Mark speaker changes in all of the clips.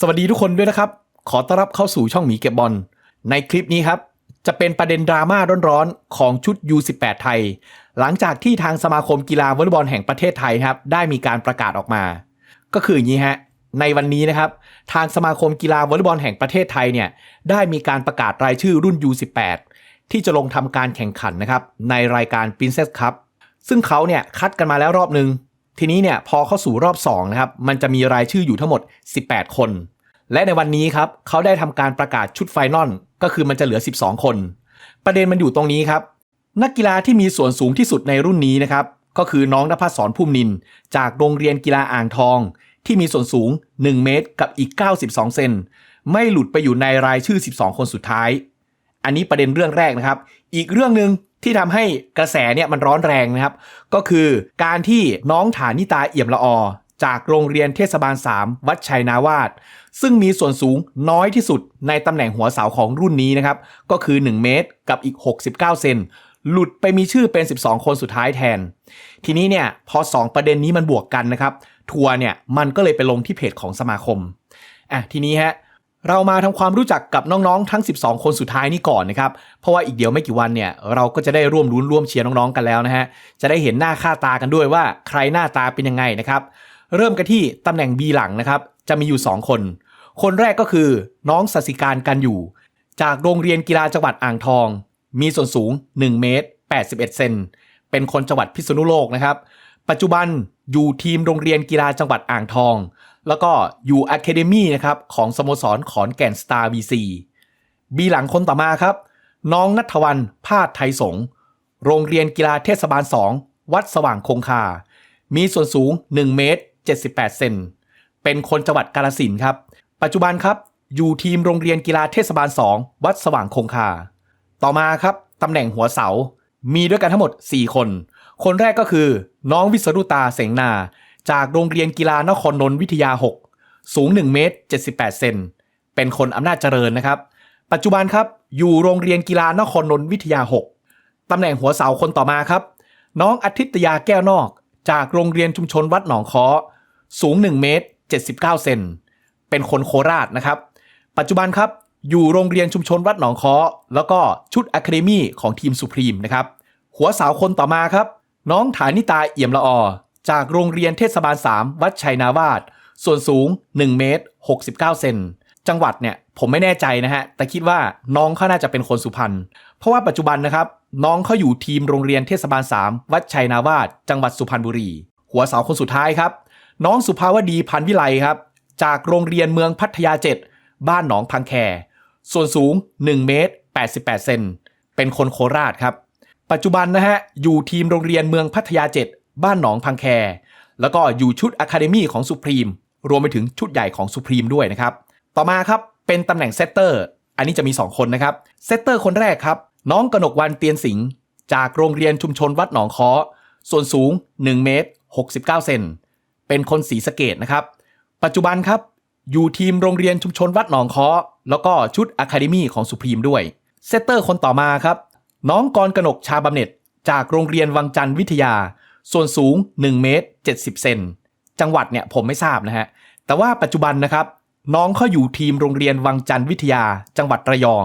Speaker 1: สวัสดีทุกคนด้วยนะครับ ขอต้อนรับเข้าสู่ช่องหมีเก็บบอล ในคลิปนี้ครับ จะเป็นประเด็นดราม่าร้อนๆ ของชุด U18 ไทย หลังจากที่ทางสมาคมกีฬาวอลเลย์บอลแห่งประเทศไทยครับ ได้มีการประกาศออกมา ก็คืออย่างนี้ฮะ ในวันนี้นะครับ ทางสมาคมกีฬาวอลเลย์บอลแห่งประเทศไทยเนี่ย ได้มีการประกาศรายชื่อรุ่น U18 ที่จะลงทำการแข่งขันนะครับ ในรายการ Princess Cup ซึ่งเขาเนี่ยคัดกันมาแล้วรอบหนึ่ง ทีนี้เนี่ยพอเข้าสู่รอบ2นะครับมันจะมีรายชื่ออยู่ทั้งหมด 18 คน และในวันนี้ครับเขาได้ทำการประกาศชุดไฟนอลก็คือมันจะเหลือ 12 คน ประเด็นมันอยู่ตรงนี้ครับ นักกีฬาที่มีส่วนสูงที่สุดในรุ่นนี้นะครับก็คือน้องนภัสสรพุ่มนิน จากโรงเรียนกีฬาอ่างทอง ที่มีส่วนสูง 1 เมตรกับอีก 92 เซนไม่หลุดไปอยู่ในรายชื่อ 12 คนสุดท้าย อันนี้ประเด็นเรื่องแรกนะครับ อีกเรื่องหนึ่ง ที่ทำให้กระแสเนี่ยมันร้อนแรงนะครับ ก็คือการที่น้องฐานิตาเอี่ยมละอจากโรงเรียนเทศบาล 3 วัดชัยนาวาสซึ่งมีส่วนสูงน้อยที่สุดในตำแหน่งหัวเสาของรุ่นนี้นะครับ ก็คือ 1 เมตรกับอีก 69 เซนหลุดไปมีชื่อเป็น 12 คนสุดท้ายแทน ทีนี้เนี่ยพอ 2 ประเด็นนี้มันบวกกันนะครับ ทัวร์เนี่ยมันก็เลยไปลงที่เพจของสมาคมอะทีนี้ฮะ เรามาทำความรู้จักกับน้องๆทั้ง 12 คนสุดท้ายนี้ก่อนนะครับ เพราะว่าอีกเดียวไม่กี่วันเนี่ยเราก็จะได้ร่วมรุ้นร่วมเชียร์น้องๆกันแล้วนะฮะ จะได้เห็นหน้าค่าตากันด้วยว่าใครหน้าตาเป็นยังไงนะครับ เริ่มกันที่ตำแหน่ง B หลังนะครับ จะมีอยู่ 2 คน คนแรกก็คือน้องสสิการกันอยู่ จากโรงเรียนกีฬาจังหวัดอ่างทอง มีส่วนสูง 1 เมตร 81 เซน เป็นคนจังหวัดพิษณุโลกนะครับ ปัจจุบันอยู่ทีมโรงเรียนกีฬาจังหวัดอ่างทอง แล้วก็อยู่อะคาเดมี่นะครับของสโมสรขอนแก่นสตาร์บีซีบีหลังคนต่อมาครับ น้องนัทวันพาดไทยสง โรงเรียนกีฬาเทศบาล 2 วัดสว่างคงคา มีส่วนสูง 1 เมตร 78 เซน เป็นคนจังหวัดกาลสินครับ ปัจจุบันครับอยู่ทีมโรงเรียนกีฬาเทศบาล 2 วัดสว่างคงคา ต่อมาครับตำแหน่งหัวเสา มีด้วยกันทั้งหมด 4 คน คนแรกก็คือ น้องวิสรุตาเสงนา จากโรงเรียนกีฬานครนนท์วิทยา 6 สูง 1 เมตร 78 เซน เป็นคนอำนาจเจริญนะครับ ปัจจุบันครับอยู่โรงเรียนกีฬานครนนท์วิทยา 6 ตำแหน่งหัวเสาคนต่อมาครับ น้องอาทิตยาแก้วนอก จากโรงเรียนชุมชนวัดหนองค้อสูง 1 เมตร 79 เซน เป็นคนโคราชนะครับ ปัจจุบันครับอยู่โรงเรียนชุมชนวัดหนองค้อแล้วก็ชุดอะคาเดมี่ของทีมสุพรีมนะครับ หัวสาวคนต่อมาครับ น้องฐานิตาเอี่ยมละอ จากโรงเรียนเทศบาล 3 วัดชัยนาวาสส่วนสูง 1 เมตร 69 เซนจังหวัดเนี่ยผมไม่แน่ใจนะฮะ แต่คิดว่าน้องเขาน่าจะเป็นคนสุพรรณเพราะว่าปัจจุบันนะครับ น้องเขาอยู่ทีมโรงเรียนเทศบาล 3 วัดชัยนาวาสจังหวัดสุพรรณบุรี หัวเสาคนสุดท้ายครับ น้องสุภาวดีพันวิไลครับ จากโรงเรียนเมืองพัทยา7บ้านหนองพังแค ส่วนสูง 1 เมตร 88 เซนเป็นคนโคราชครับ ปัจจุบันนะฮะอยู่ทีมโรงเรียนเมืองพัทยา7 บ้านหนองพังแค แล้วก็อยู่ชุดอะคาเดมี่ของสุพรีมรวมไปถึงชุดใหญ่ของสุพรีมด้วยนะครับ ต่อมาครับเป็นตำแหน่งเซตเตอร์ อันนี้จะมี 2 คนนะครับ เซตเตอร์คนแรกครับ น้องกนกวันเตียนสิงจากโรงเรียนชุมชนวัดหนองค้อ ส่วนสูง 1 เมตร 69 เซน เป็นคนสีสเกตนะครับ ปัจจุบันครับ อยู่ทีมโรงเรียนชุมชนวัดหนองค้อ แล้วก็ชุดอะคาเดมี่ของสุพรีมด้วย เซตเตอร์คนต่อมาครับ น้องกรกนกชาบำเน็จจากโรงเรียนวังจันทร์วิทยา ส่วนสูง 1 เมตร 70 เซน จังหวัดเนี่ยผมไม่ทราบนะฮะ แต่ว่าปัจจุบันนะครับ น้องเขาอยู่ทีมโรงเรียนวังจันทร์วิทยา จังหวัดระยอง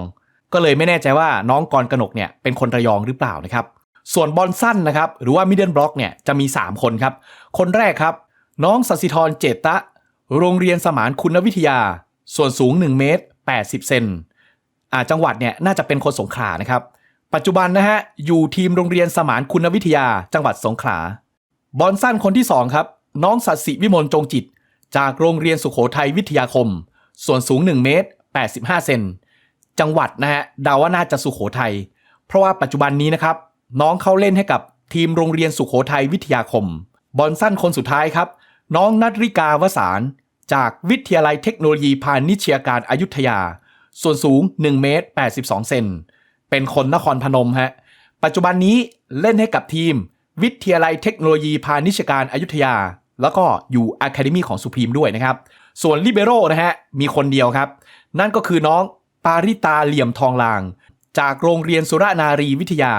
Speaker 1: ก็เลยไม่แน่ใจว่าน้องกรกนกเนี่ยเป็นคนระยองหรือเปล่านะครับ ส่วนบอลสั้นนะครับหรือว่ามิดเดิลบล็อกเนี่ยจะมี 3 คนครับ คนแรกครับ น้องสัสิธรเจตะ โรงเรียนสมานคุณวิทยา ส่วนสูง 1 เมตร 80 เซนอ่าจังหวัดเนี่ยน่าจะเป็นคนสงขลานะครับ ปัจจุบันนะฮะ อยู่ทีมโรงเรียนสมานคุณวิทยาจังหวัดสงขลา บอลสั้นคนที่ 2 ครับ น้องสัตสิวิมลจงจิต จากโรงเรียนสุขโขทัยวิทยาคม ส่วนสูง 1 เมตร 85 เซนจังหวัดนะฮะเดาว่าน่าจะสุขโขทัยเพราะว่าปัจจุบันนี้นะครับ น้องเข้าเล่นให้กับทีมโรงเรียนสุขโขทัยวิทยาคม บอลสั้นคนสุดท้ายครับ น้องนัทริกาวสาร จากวิทยาลัยเทคโนโลยีพาณิชยการอายุทยา ส่วนสูง 1 เมตร 82 เซน เป็นคนนครพนมฮะ ปัจจุบันนี้เล่นให้กับทีม วิทยาลัยเทคโนโลยีพาณิชยการอายุทยา แล้วก็อยู่อะคาเดมีของสุพีมด้วยนะครับ ส่วนลิเบโรนะฮะ มีคนเดียวครับ นั่นก็คือน้องปาริตาเหลี่ยมทองลาง จากโรงเรียนสุรนารีวิทยา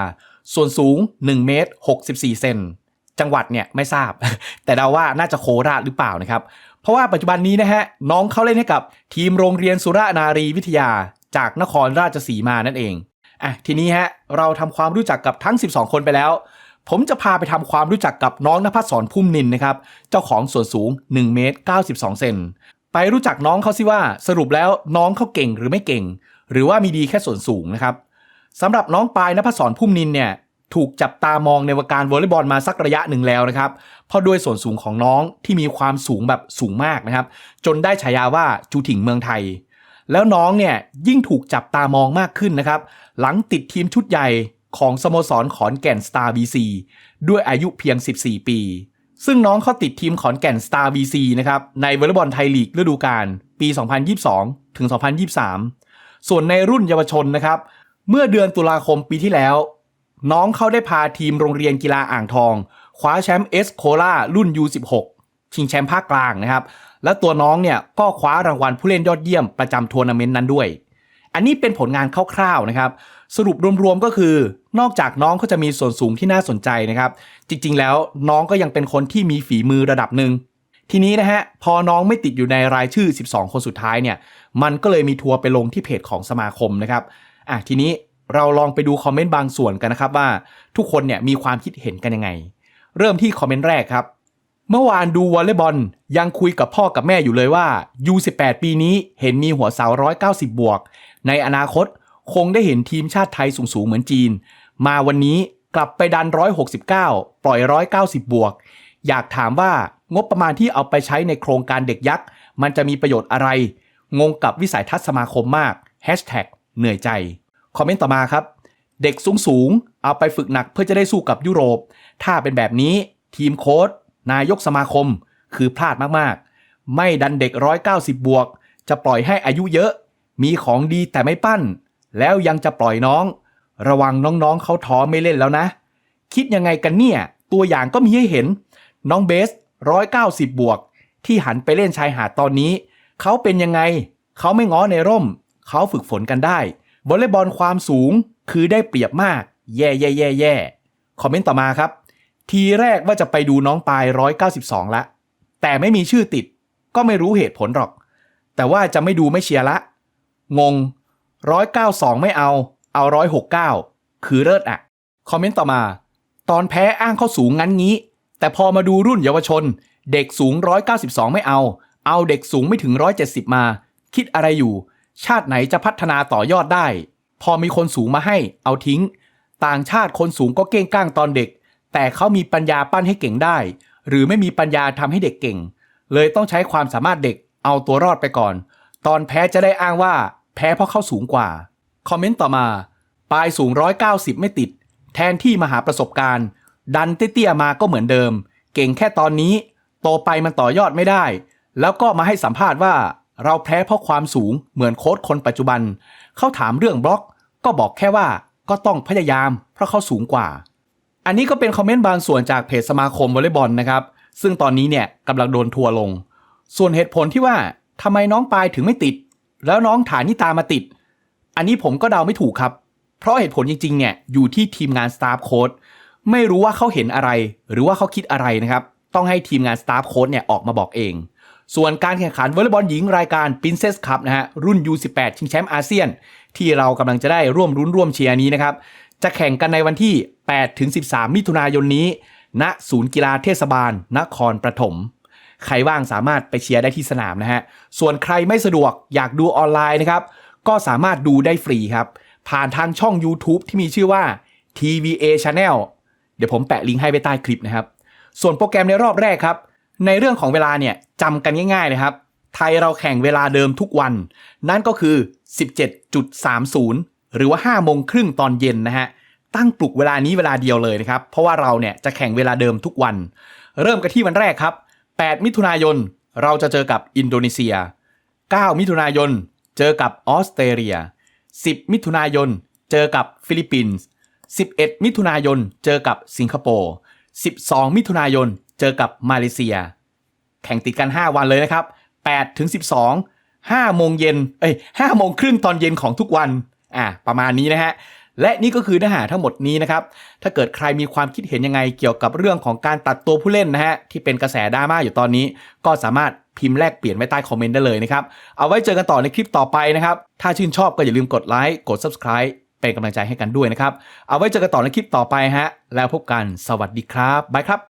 Speaker 1: ส่วนสูง 1 เมตร 64 เซนจังหวัดเนี่ยไม่ทราบ แต่เดาว่าน่าจะโคราชหรือเปล่านะครับเพราะว่าปัจจุบันนี้นะฮะ น้องเขาเล่นให้กับทีมโรงเรียนสุรานารีวิทยาจากนครราชสีมานั่นเอง อะทีนี้ฮะเราทำความรู้จักกับทั้ง 12 คนไปแล้ว ผมจะพาไปทำความรู้จักกับน้องนภัสสรพุ่มนินนะครับ เจ้าของส่วนสูง1เมตร92 เซนไปรู้จักน้องเขาสิว่าสรุปแล้วน้องเขาเก่งหรือไม่เก่ง หรือว่ามีดีแค่ส่วนสูงนะครับสำหรับน้องปายนภัสสรพุ่มนินเนี่ยถูกจับตามองในวงการวอลเลย์บอลมาสักระยะหนึ่งแล้วนะครับเพราะด้วยส่วนสูงของน้องที่มีความสูงแบบสูงมากนะครับ จนได้ฉายาว่าจูถิงเมืองไทย แล้วน้องเนี่ยยิ่งถูกจับตามองมากขึ้นนะครับ หลังติดทีมชุดใหญ่ของสโมสรขอนแก่นสตาร์บีซีด้วยอายุเพียง 14 ปี ซึ่งน้องเขาติดทีมขอนแก่นสตาร์บีซีนะครับในวอลเลย์บอลไทยลีกฤดูกาลปี 2022 ถึง 2023 ส่วนในรุ่นเยาวชนนะครับ เมื่อเดือนตุลาคมปีที่แล้ว น้องเขาได้พาทีมโรงเรียนกีฬาอ่างทอง คว้าแชมป์เอสโคลารุ่น U16 ชิงแชมป์ภาคกลางนะครับ และตัวน้องเนี่ยก็คว้ารางวัลผู้เล่นยอดเยี่ยมประจำทัวร์นาเมนต์นั้นด้วย อันนี้เป็นผลงานคร่าวๆนะครับ สรุปรวมๆก็คือ นอกจากน้องเขาจะมีส่วนสูงที่น่าสนใจนะครับ จริงๆ แล้วน้องก็ยังเป็นคนที่มีฝีมือระดับหนึ่งทีนี้นะฮะพอน้องไม่ติดอยู่ในรายชื่อ 12 คนสุดท้ายเนี่ย มันก็เลยมีทัวร์ไปลงที่เพจของสมาคมนะครับอะทีนี้เราลองไปดูคอมเมนต์บางส่วนกันนะครับว่าทุกคนเนี่ยมีความคิดเห็นกันยังไง เริ่มที่คอมเมนต์แรกครับ เมื่อวานดูวอลเลย์บอลยังคุยกับพ่อกับแม่อยู่เลยว่า U18 ปีนี้เห็นมีหัวเสา 190 บวก ในอนาคตคงได้เห็นทีมชาติไทยสูงๆ เหมือนจีน มาวันนี้กลับไปดัน 169 ปล่อย 190 บวก อยากถามว่างบประมาณที่เอาไปใช้ในโครงการเด็กยักษ์ มันจะมีประโยชน์อะไร งงกับวิสัยทัศน์สมาคมมาก Hashtag เหนื่อยใจ คอมเมนต์ต่อมาครับ เด็กสูงสูงๆ เอาไปฝึกหนักเพื่อจะได้สู้กับยุโรป ถ้าเป็นแบบนี้ทีมโค้ช นายกสมาคมคือพลาดมากๆ ไม่ดันเด็ก 190 บวก จะปล่อยให้อายุเยอะ มีของดีแต่ไม่ปั้น แล้วยังจะปล่อยน้อง ระวังน้องๆเขาท้อไม่เล่นแล้วนะ คิดยังไงกันเนี่ย ตัวอย่างก็มีให้เห็น น้องเบส 190 บวก ที่หันไปเล่นชายหาดตอนนี้ เขาเป็นยังไง เขาไม่ง้อในร่ม เขาฝึกฝนกันได้วอลเลย์บอลความสูงคือได้เปรียบมาก แย่แย่แย่แย่คอมเมนต์ต่อมาครับ ทีแรกว่าจะไปดูน้องปาย 192 ละ แต่ไม่มีชื่อติด ก็ไม่รู้เหตุผลหรอก แต่ว่าจะไม่ดูไม่เชียร์ละ งง 192 ไม่เอา เอา 169 คือเลิศอะคอมเมนต์ต่อมา ตอนแพ้อ้างเข้าสูงงั้นงี้ แต่พอมาดูรุ่นเยาวชน เด็กสูง 192 ไม่เอา เอาเด็กสูงไม่ถึง 170 มา คิดอะไรอยู่ ชาติไหนจะพัฒนาต่อยอดได้ พอมีคนสูงมาให้ เอาทิ้ง ต่างชาติคนสูงก็เก้งก้างตอนเด็ก แต่เขามีปัญญาปั้นให้เก่งได้ หรือไม่มีปัญญาทำให้เด็กเก่ง เลยต้องใช้ความสามารถเด็กเอาตัวรอดไปก่อน ตอนแพ้จะได้อ้างว่า แพ้เพราะเขาสูงกว่า คอมเมนต์ต่อมาปลายสูง 190 ไม่ติด แทนที่มาหาประสบการณ์ ดันเตี้ยๆมาก็เหมือนเดิม เก่งแค่ตอนนี้ โตไปมันต่อยอดไม่ได้ แล้วก็มาให้สัมภาษณ์ว่า เราแพ้เพราะความสูงเหมือนโค้ชคนปัจจุบัน เขาถามเรื่องบล็อก ก็บอกแค่ว่าก็ต้องพยายามเพราะเขาสูงกว่า อันนี้ก็เป็นคอมเมนต์บางส่วนจากเพจสมาคมวอลเลย์บอลนะครับ ซึ่งตอนนี้เนี่ยกำลังโดนทัวร์ลง ส่วนเหตุผลที่ว่าทำไมน้องปายถึงไม่ติด แล้วน้องฐานิตามาติด อันนี้ผมก็เดาไม่ถูกครับ เพราะเหตุผลจริงๆเนี่ยอยู่ที่ทีมงานสตาฟโค้ดไม่รู้ว่าเขาเห็นอะไร หรือว่าเขาคิดอะไรนะครับ ต้องให้ทีมงานสตาฟโค้ดเนี่ยออกมาบอกเอง ส่วนการแข่งขันวอลเลย์บอลหญิงรายการ Princess Cup นะฮะรุ่น U18 ชิงแชมป์อาเซียน ที่เรากำลังจะได้ร่วมรุ้นร่วมเชียร์นี้นะครับ จะแข่งกันในวันที่8ถึง13 มิถุนายนนี้ ณ ศูนย์กีฬาเทศบาล นครปฐม ใครว่างสามารถไปเชียร์ได้ที่สนามนะฮะ ส่วนใครไม่สะดวกอยากดูออนไลน์นะครับ ก็สามารถดูได้ฟรีครับ ผ่านทางช่อง YouTube ที่มีชื่อว่า TVA Channel เดี๋ยวผมแปะลิงก์ให้ไว้ใต้คลิปนะครับ ส่วนโปรแกรมในรอบแรกครับ ในเรื่องของเวลาเนี่ยจำกันง่ายๆเลยครับ ไทยเราแข่งเวลาเดิมทุกวัน นั่นก็คือ 17.30 หรือว่า5โมงครึ่งตอนเย็นนะฮะตั้งปลุกเวลานี้เวลาเดียวเลยนะครับ เพราะว่าเราเนี่ยจะแข่งเวลาเดิมทุกวัน เริ่มกันที่วันแรกครับ 8 มิถุนายนเราจะเจอกับอินโดนีเซีย 9 มิถุนายนเจอกับออสเตรเลีย 10 มิถุนายนเจอกับฟิลิปปินส์ 11 มิถุนายนเจอกับสิงคโปร์ 12 มิถุนายนเจอกับมาเลเซีย แข่งติดกัน 5 วันเลยนะครับ8ถึง12 5โมงเย็นเอ้ย5โมงครึ่งตอนเย็นของทุกวัน อะประมาณนี้นะฮะและนี่ก็คือเนื้อหาทั้งหมดนี้นะครับ ถ้าเกิดใครมีความคิดเห็นยังไงเกี่ยวกับเรื่องของการตัดตัวผู้เล่นนะฮะที่เป็นกระแสดราม่าอยู่ตอนนี้ ก็สามารถพิมพ์แลกเปลี่ยนไว้ใต้คอมเมนต์ได้เลยนะครับ เอาไว้เจอกันต่อในคลิปต่อไปนะครับ ถ้าชื่นชอบก็อย่าลืมกดไลค์ กด subscribe เป็นกำลังใจให้กันด้วยนะครับ เอาไว้เจอกันต่อในคลิปต่อไปฮะ แล้วพบกัน สวัสดีครับ บายครับ